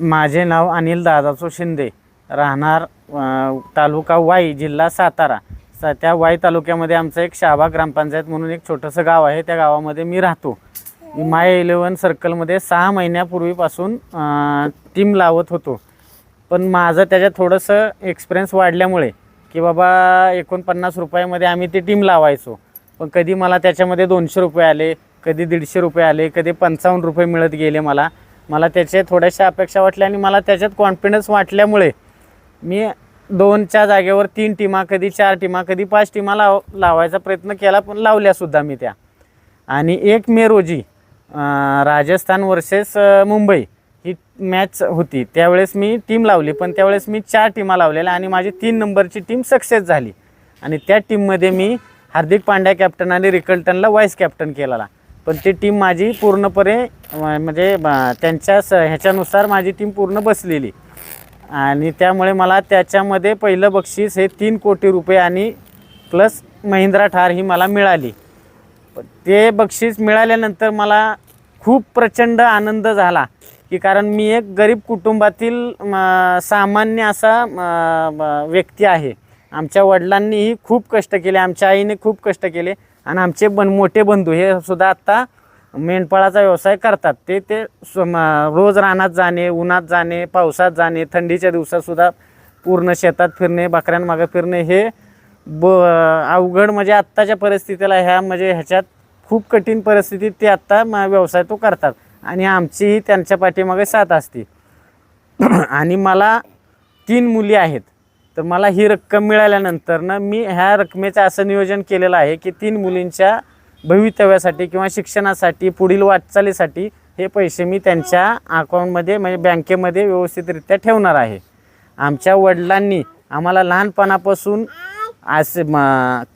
माझे नाव अनिल दादाचो शिंदे. राहणार तालुका वाई जिल्हा सातारा. स त्या वाई तालुक्यामध्ये आमचं एक शाबा ग्रामपंचायत म्हणून एक छोटंसं गाव आहे. त्या गावामध्ये मी राहतो. माय इलेवन सर्कलमध्ये सहा महिन्यापूर्वीपासून टीम लावत होतो. पण माझं त्याच्यात थोडंसं एक्सपिरियन्स वाढल्यामुळे की बाबा एकोणपन्नास रुपयामध्ये आम्ही ती टीम लावायचो. पण कधी मला त्याच्यामध्ये दोनशे रुपये आले कधी दीडशे रुपये आले कधी पंचावन्न रुपये मिळत गेले मला. मला त्याचे थोड्याशा अपेक्षा वाटल्या आणि मला त्याच्यात कॉन्फिडन्स वाटल्यामुळे मी दोनच्या जागेवर तीन टीमा कधी चार टीमा कधी पाच टीमा लाव लावायचा प्रयत्न केला पण लावल्यासुद्धा मी त्या. आणि एक मे रोजी राजस्थान वर्सेस मुंबई ही मॅच होती. त्यावेळेस मी टीम लावली पण त्यावेळेस मी चार टीमा लावलेल्या आणि माझी तीन नंबरची टीम सक्सेस झाली. आणि त्या टीममध्ये मी हार्दिक पांड्या कॅप्टन आणि रिकल्टनला वाईस कॅप्टन केलेला. पण ती टीम माझी पूर्णपणे म्हणजे त्यांच्या स ह्याच्यानुसार माझी टीम पूर्ण बसलेली. आणि त्यामुळे मला त्याच्यामध्ये पहिलं बक्षीस हे तीन कोटी रुपये आणि प्लस महिंद्रा ठार ही मला मिळाली. ते बक्षीस मिळाल्यानंतर मला खूप प्रचंड आनंद झाला की कारण मी एक गरीब कुटुंबातील सामान्य असा व्यक्ती आहे. आमच्या वडिलांनीही खूप कष्ट केले आमच्या आईने खूप कष्ट केले. आणि आमचे बन मोठे बंधू हे सुद्धा आत्ता मेंढपाळाचा व्यवसाय करतात. ते ते स्व- रोज रानात जाणे उन्हात जाणे पावसात जाणे थंडीच्या दिवसातसुद्धा पूर्ण शेतात फिरणे बकऱ्यांमागं फिरणे हे ब अवघड म्हणजे आत्ताच्या परिस्थितीला ह्या म्हणजे ह्याच्यात खूप कठीण परिस्थितीत ते आत्ता म- व्यवसाय तो करतात. आणि आमचीही त्यांच्या पाठीमागे साथ असते. आणि मला तीन मुली आहेत. तर मला ही रक्कम मिळाल्यानंतर ना मी ह्या रकमेचं असं नियोजन केलेलं आहे की तीन मुलींच्या भवितव्यासाठी किंवा शिक्षणासाठी पुढील वाटचालीसाठी हे पैसे मी त्यांच्या अकाउंटमध्ये म्हणजे बँकेमध्ये व्यवस्थितरित्या ठेवणार आहे. आमच्या वडिलांनी आम्हाला लहानपणापासून असे म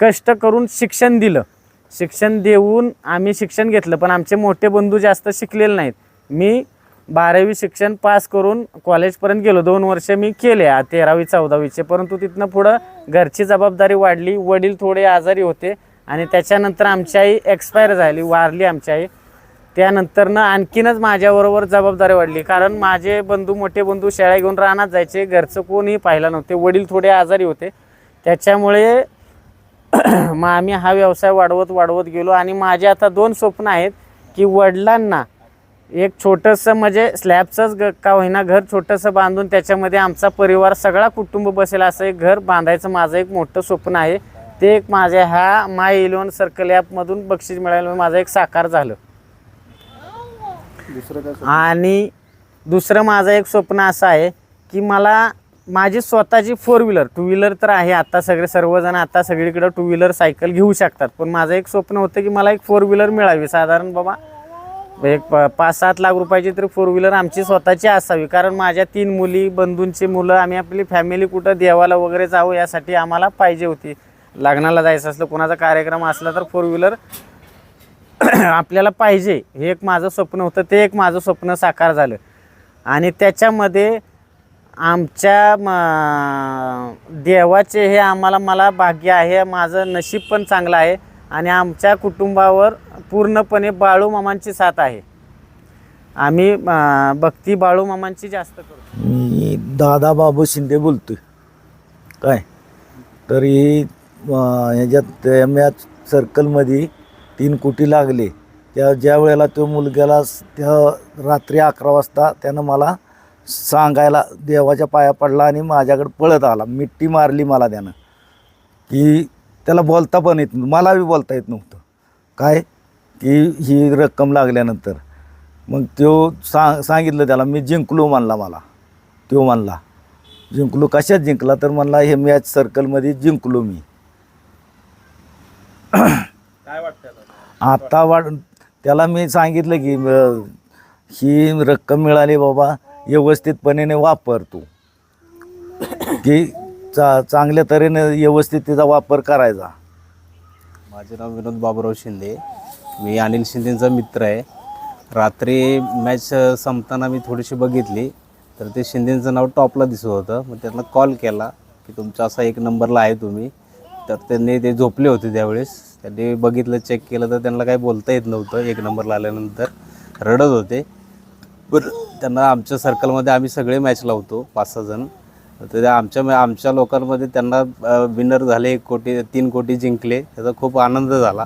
कष्ट करून शिक्षण दिलं. शिक्षण देऊन आम्ही शिक्षण घेतलं पण आमचे मोठे बंधू जास्त शिकलेले नाहीत. मी बारावी शिक्षण पास करून कॉलेजपर्यंत गेलो. दोन वर्ष मी केले. तेरावी चौदावीचे. परंतु तिथनं पुढं घरची जबाबदारी वाढली. वडील थोडे आजारी होते आणि त्याच्यानंतर आमची आई एक्सपायर झाली. वारली आमची आई. त्यानंतरनं आणखीनच माझ्याबरोबर जबाबदारी वाढली. कारण माझे बंधू मोठे बंधू शाळा घेऊन रानात जायचे. घरचं कोणीही पाहिलं नव्हते. वडील थोडे आजारी होते. त्याच्यामुळे मग आम्ही हा व्यवसाय वाढवत वाढवत गेलो. आणि माझे आता दोन स्वप्न आहेत की वडिलांना एक छोटंसं म्हणजे स्लॅबचंच ग का होईना घर छोटंसं बांधून त्याच्यामध्ये आमचा परिवार सगळा कुटुंब बसेल असं एक घर बांधायचं माझं एक मोठं स्वप्न आहे. ते एक माझ्या ह्या माय इलेवन सर्कल ॲपमधून बक्षीस मिळाल्यामुळे माझं एक साकार झालं. दुसरं काय आणि दुसरं माझं एक स्वप्न असं आहे की मला माझी स्वतःची फोर व्हीलर टू व्हीलर तर आहे आता सगळे सर्वजण आता सगळीकडं टू व्हीलर सायकल घेऊ शकतात. पण माझं एक स्वप्न होतं की मला एक फोर व्हीलर मिळावी. साधारण बाबा एक प पाच सात लाख रुपयाची तरी फोर व्हीलर आमची स्वतःची असावी. कारण माझ्या तीन मुली बंधूंची मुलं आम्ही आपली फॅमिली कुठं देवाला वगैरे जावं यासाठी आम्हाला पाहिजे होती. लग्नाला जायचं असलं कोणाचा कार्यक्रम असला तर फोर व्हीलर आपल्याला पाहिजे. हे एक माझं स्वप्न होतं ते एक माझं स्वप्न साकार झालं. आणि त्याच्यामध्ये आमच्या म देवाचे हे आम्हाला मला भाग्य आहे माझं नशीब पण चांगलं आहे. आणि आमच्या कुटुंबावर पूर्णपणे बाळू मामांची साथ आहे. आम्ही भक्ती बाळू मामांची जास्त करतो. मी दादा बाबू शिंदे बोलतोय. काय? तरी ह्याच्यात मॅच सर्कलमध्ये तीन कोटी लागले. त्या ज्या वेळेला तो मुलग्याला त्या रात्री अकरा वाजता त्यानं मला सांगायला देवाच्या पाया पडला आणि माझ्याकडे पळत आला. मिट्टी मारली मला त्यानं. की त्याला बोलता पण येत नव्हतं. मला बी बोलता येत नव्हतं. काय? की ही रक्कम लागल्यानंतर. मग तो सा सांगितलं त्याला मी जिंकलो म्हणला मला. तो म्हणला जिंकलो? कशात जिंकला? तर म्हणला हे मॅच सर्कलमध्ये जिंकलो मी. काय वाटतं आता? वाढ त्याला मी सांगितलं की ही रक्कम मिळाली बाबा व्यवस्थितपणे वापर तू. की चा चांगल्या तऱ्हेने व्यवस्थित तिचा वापर करायचा. माझे नाव विनोद बाबुराव शिंदे. मी अनिल शिंदेचा मित्र आहे. रात्री मॅच संपताना मी थोडीशी बघितली तर ते शिंदेचं नाव टॉपला दिसत होतं. मग त्यांना कॉल केला की तुमचा असा एक नंबरला आहे तुम्ही. तर त्यांनी ते झोपले होते त्यावेळेस. त्यांनी बघितलं चेक केलं तर त्यांना काही बोलता येत नव्हतं. एक नंबरला आल्यानंतर रडत होते. पण त्यांना आमच्या सर्कलमध्ये आम्ही सगळे मॅच लावतो पाच सहा जण. तर आमच्या आमच्या लोकांमध्ये त्यांना विनर झाले एक कोटी तीन कोटी जिंकले. त्याचा खूप आनंद झाला.